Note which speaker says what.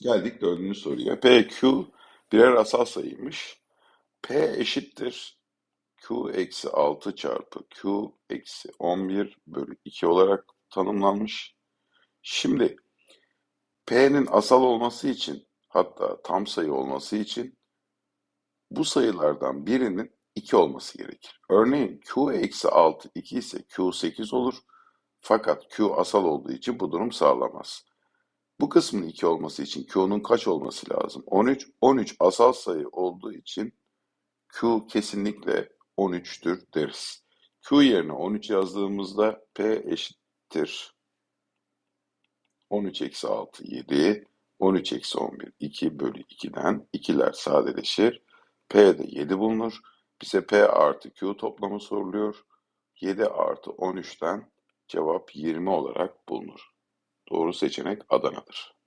Speaker 1: Geldik dördüncü soruya. P, Q birer asal sayıymış. P eşittir Q eksi 6 çarpı Q eksi 11 bölü 2 olarak tanımlanmış. Şimdi P'nin asal olması için hatta tam sayı olması için bu sayılardan birinin 2 olması gerekir. Örneğin Q eksi 6 2 ise Q 8 olur. Fakat Q asal olduğu için bu durum sağlamaz. Bu kısmın 2 olması için Q'nun kaç olması lazım? 13. 13 asal sayı olduğu için Q kesinlikle 13'tür deriz. Q yerine 13 yazdığımızda P eşittir. 13 eksi 6 7. 13 eksi 11 2 bölü 2'den 2'ler sadeleşir. P'de 7 bulunur. Bize P artı Q toplamı soruluyor. 7 artı 13'ten cevap 20 olarak bulunur. Doğru seçenek Adana'dır.